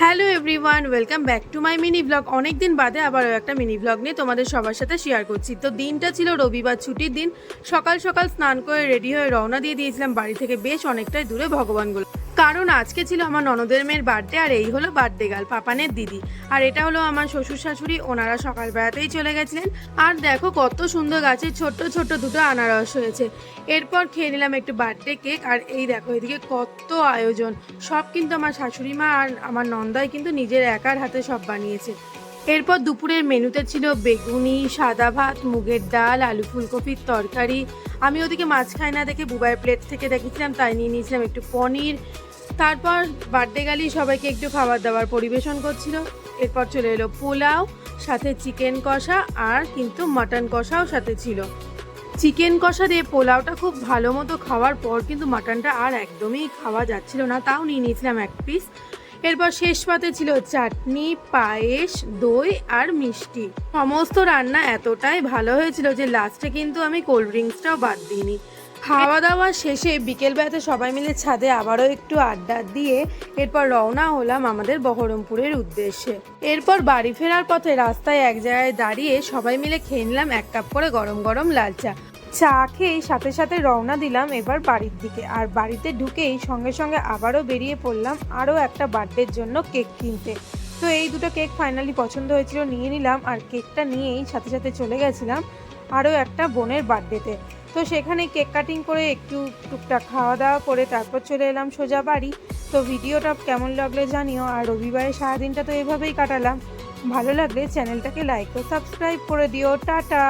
Hello everyone welcome back to my mini blog অনেক দিন বাদে আবারও একটা মিনি ব্লগ নিয়ে তোমাদের সবার সাথে শেয়ার করছি। তো দিনটা ছিল রবিবার ছুটির দিন। সকাল সকাল স্নান করে রেডি হয়ে রওনা দিয়ে দিয়েছিলাম বাড়ি থেকে বেশ অনেকটাই দূরে ভগবানগুলো। কারণ আজকে ছিল আমার ননদের মেয়ের বার্থডে আর এই হলো বার্থডে গাল পাপানের দিদি। আর এটা হলো আমার শ্বশুর শাশুড়ি, ওনারা সকাল বেড়াতেই চলে গেছিলেন। আর দেখো কত সুন্দর গাছের ছোট্ট ছোট্ট দুটো আনারস হয়েছে। এরপর খেয়ে নিলাম একটু বার্থডে কেক আর এই দেখো এদিকে কত আয়োজন। সব কিন্তু আমার শাশুড়ি মা আর আমার নন্দাই কিন্তু নিজের একার হাতে সব বানিয়েছে। এরপর দুপুরের মেনুতে ছিল বেগুনি, সাদা ভাত, মুগের ডাল, আলু ফুলকপির তরকারি। আমি ওদিকে মাছ খাই না দেখে বুবাইয়ের প্লেট থেকে দেখেছিলাম, তাই নিয়ে নিয়েছিলাম একটু পনির তারপর বার্থডে গালি সবাইকে একটু খাবার দাবার পরিবেশন করছিল। এরপর চলে এলো পোলাও, সাথে চিকেন কষা আর কিন্তু মাটন কষাও সাথে ছিল। চিকেন কষা দিয়ে পোলাওটা খুব ভালো মতো খাওয়ার পর কিন্তু মাটনটা আর একদমই খাওয়া যাচ্ছিল না, তাও নিয়ে নিয়েছিলাম এক পিস এরপর শেষ পাতে ছিল চাটনি, পায়েস, দই আর মিষ্টি। সমস্ত রান্না এতটাই ভালো হয়েছিল যে লাস্টে কিন্তু আমি কোল্ড ড্রিঙ্কসটাও বাদ দিইনি। খাওয়া দাওয়া শেষে বিকেলবেলাতে সবাই মিলে ছাদে আবারও একটু আড্ডা দিয়ে এরপর রওনা হলাম আমাদের বহরমপুরের উদ্দেশ্যে। এরপর বাড়ি ফেরার পথে রাস্তায় এক জায়গায় দাঁড়িয়ে সবাই মিলে খেয়ে নিলাম এক কাপ করে গরম গরম লাল চা। চা খেয়ে সাথে সাথে রওনা দিলাম এবার বাড়ির দিকে। আর বাড়িতে ঢুকেই সঙ্গে সঙ্গে আবারও বেরিয়ে পড়লাম আরও একটা বার্থডের জন্য কেক কিনতে। তো এই দুটো কেক ফাইনালি পছন্দ হয়েছিল, নিয়ে নিলাম। আর কেকটা নিয়েই সাথে সাথে চলে গেছিলাম আরও একটা বোনের বার্থডেতে। তো সেখানে কেক কাটিং করে একটু টুকটাক খাওয়া দাওয়া করে তারপর চলে এলাম সোজা বাড়ি। তো ভিডিওটা কেমন লাগলে জানিও, আর রবিবারে সারাদিনটা তো এভাবেই কাটালাম। ভালো লাগলে চ্যানেলটাকে লাইক ও সাবস্ক্রাইব করে দিও। টাটা!